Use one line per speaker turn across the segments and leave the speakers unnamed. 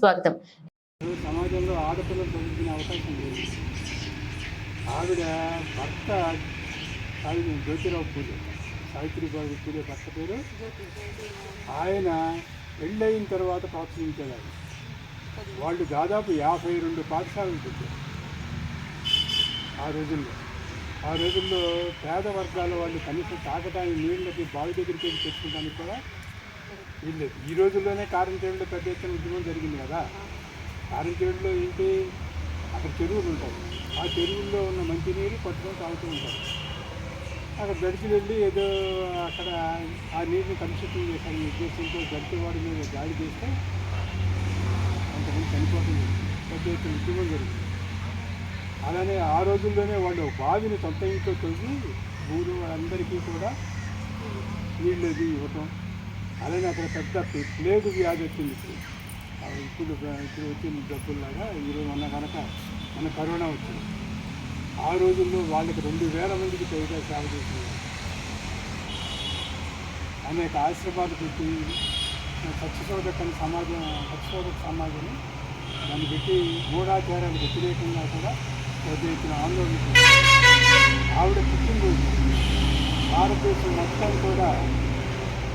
స్వాగతం
సమాజంలో ఆడపిల్లలు చదువుకునే అవకాశం లేదు. ఆవిడ భర్త ఆవిడ జ్యోతిరావు సావిత్రి సావిత్రిబాబు పూజ భర్త పేరు. ఆయన పెళ్ళయిన తర్వాత ప్రోత్సహించారు ఆయన వాళ్ళు దాదాపు యాభై రెండు పాఠశాలలు పెట్టారు ఆ రోజుల్లో. ఆ రోజుల్లో పేద వర్గాల వాళ్ళు కనీసం తాగడానికి నీళ్ళకి బావి దగ్గరికి వెళ్ళి తెచ్చుకోవడానికి కూడా వీళ్ళు ఈ రోజుల్లోనే కారంచేడులో పెద్ద ఎత్తున ఉద్యమం జరిగింది కదా. కారంచేడులో ఏంటి? అక్కడ చెరువులు ఉంటాయి. ఆ చెరువుల్లో ఉన్న మంచినీరు పట్టుకొని తాగుతూ ఉంటారు. అక్కడ గడికి వెళ్ళి ఏదో అక్కడ ఆ నీరుని కలుషితం చేశారని ఉద్దేశంతో గడిచి వాడి మీద దాడి చేస్తే కొంతమంది చనిపోతుంది పెద్ద ఎత్తున ఉద్యమం జరిగింది. అలానే ఆ రోజుల్లోనే వాళ్ళు బావిని సొంత ఇంట్లో తొవ్వి ఊరు అందరికీ కూడా నీళ్ళు అది ఇవ్వటం అలానే అక్కడ పెద్ద ప్లే- ప్లేగు వ్యాధి వచ్చింది. ఇప్పుడు ఇప్పుడు ఇప్పుడు వచ్చిన జబ్బుల్లాగా ఈరోజు మొన్న కనుక మన కరోనా వచ్చింది. ఆ రోజుల్లో వాళ్ళకి రెండు వేల మందికి పైగా సేవ చేసింది. అనేక ఆశ్రమాలు పెట్టి సత్యశోధక సమాజం సత్యశోధక సమాజం దాన్ని పెట్టి మూఢాచారాలకు వ్యతిరేకంగా కూడా పెద్ద ఎత్తున ఆందోళన ఆవిడ ఆవిడ పుట్టినరోజు. భారతదేశం మొత్తం కూడా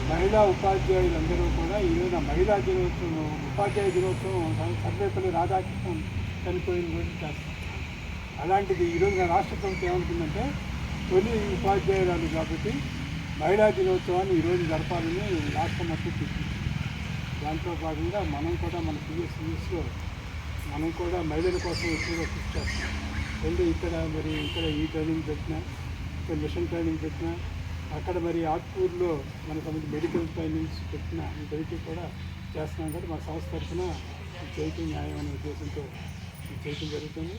మహిళా ఉపాధ్యాయులందరూ కూడా ఈరోజు మహిళా దినోత్సవం ఉపాధ్యాయ దినోత్సవం సర్వేపల్లి రాధాకృష్ణన్ చనిపోయిన రోజు చేస్తాం అలాంటిది ఈరోజు రాష్ట్ర ప్రభుత్వం ఏమనుకుందంటే తొలి ఉపాధ్యాయురాలు కాబట్టి మహిళా దినోత్సవాన్ని ఈరోజు జరపాలని రాష్ట్రం మొత్తం చెప్పింది దాంట్లో భాగంగా మనం కూడా మన పిఎస్సిఎస్లో మనం కూడా మహిళల కోసం ఎక్కువగా కృషి చేస్తాం ఇక్కడ మరి ఇక్కడ ఈ ట్రైనింగ్ పెట్టినా ఇక్కడ మిషన్ ట్రైనింగ్ పెట్టినా అక్కడ మరి ఆత్కూరులో మన కొంత మెడికల్ ట్రైనింగ్స్ పెట్టిన ఇద్దరికి కూడా చేస్తున్నాం కాబట్టి మా సంస్థ తరఫున చేయటం న్యాయం అనే ఉద్దేశంతో చేయటం జరుగుతుంది.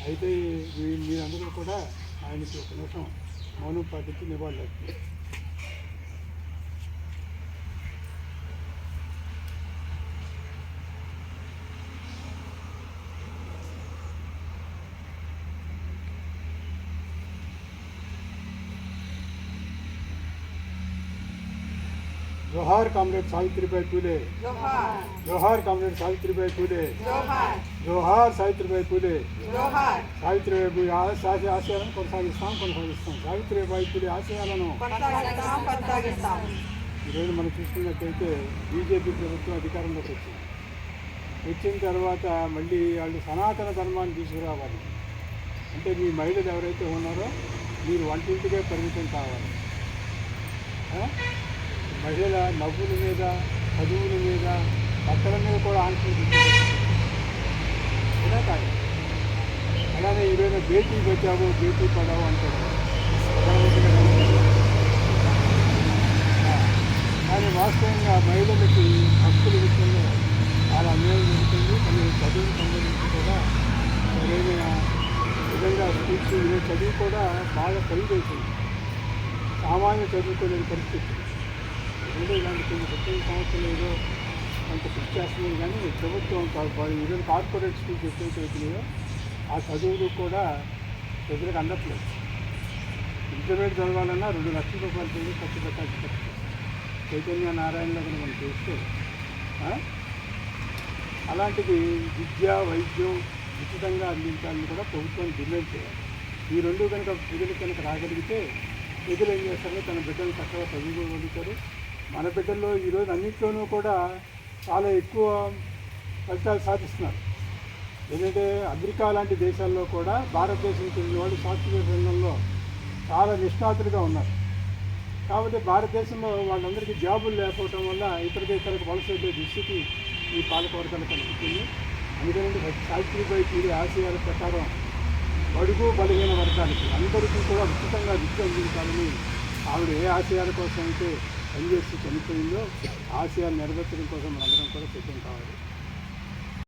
అయితే మీ- మీరందరూ కూడా ఆయనకి ఒక నిమిషం మౌనం పాటించి నివాళులు జోహార్ కామ్రేడ్ సావిత్రిబాయి పూలే
జోహార్
కామ్రేడ్ సావిత్రిబాయి పూలే
జోహార్
సావిత్రిబాయి పూలే సావిత్రిబాయి పూలే ఆశ- ఆశయాలను కొనసాగిస్తాం కొనసాగిస్తాం సావిత్రిబాయి పూలే ఆశయాలను ఈరోజు మనం చూసుకున్నట్టయితే బీజేపీ ప్రభుత్వం అధికారంలోకి వచ్చింది. వచ్చిన తర్వాత మళ్ళీ వాళ్ళు సనాతన ధర్మాన్ని తీసుకురావాలి. అంటే మీ మహిళలు ఎవరైతే ఉన్నారో మీరు వంటింటికే పరిమితం కావాలి. ఆ? మహిళల నవ్వుల మీద చదువుల మీద బట్టల మీద కూడా ఆంక్షలు ఇలా కాదు అలానే ఈరోజు బేటీ బచావో బేటీ పడావో అంటారు కానీ వాస్తవంగా మహిళలకి హక్కుల విషయంలో చాలా అన్యాయం జరుగుతుంది. కానీ చదువుకు సంబంధించి కూడా సరైన విధంగా తీర్చి చదువు కూడా బాగా ఖరీదైతుంది సామాన్య చదువుకోలేని పరిస్థితి. ఏదో ఇలాంటి కొన్ని ప్రత్యేక సంస్థలు ఏదో అంత కృషి చేస్తున్నారు కానీ ప్రభుత్వం కాదు ఈరోజు కార్పొరేట్ స్కూల్స్ ఎప్పుడైతే అవుతున్నాయో ఆ చదువులు కూడా ప్రజలకు అందట్లేదు. ఇంటర్మీడియట్ చదవాలన్నా రెండు లక్షల రూపాయలు పెళ్ళి ఖర్చు పెట్టాల్సి వస్తుంది. చైతన్య నారాయణలో కూడా మనం చూస్తే అలాంటిది విద్య వైద్యం ఉచితంగా అందించాలని కూడా ప్రభుత్వం డిమాండ్ చేయాలి. ఈ రెండు కనుక ప్రజలు కనుక రాగలిగితే ప్రజలు ఏం చేస్తారో? తన బిడ్డలు చక్కగా చదువుకోగలుగుతారు. మన బిడ్డల్లో ఈరోజు అన్నింటిలోనూ కూడా చాలా ఎక్కువ ఫలితాలు సాధిస్తున్నారు. ఎందుకంటే అమెరికా లాంటి దేశాల్లో కూడా భారతదేశం చెందిన వాళ్ళు సాఫ్ట్వేర్ రంగంలో చాలా నిష్ణాతులుగా ఉన్నారు. కాబట్టి భారతదేశంలో వాళ్ళందరికీ జాబులు లేకపోవడం వల్ల ఇతర దేశాలకు వలస వెళ్ళే దుస్థితి ఈ పాలకవర్గాలు కనిపిస్తుంది అందుకని సావిత్రిబాయి పూరి ఆశయాల ప్రకారం బడుగు బలహీన వర్గాలకి అందరికీ కూడా ఉచితంగా విద్య అందించాలని ఆవిడ ఏ ఆశయాల కోసం అయితే పనిచేస్తూ చనిపోయిందో ఆశయాలు నెరవేర్చడం కోసం మనందరం కూడా సిద్ధం కావాలి.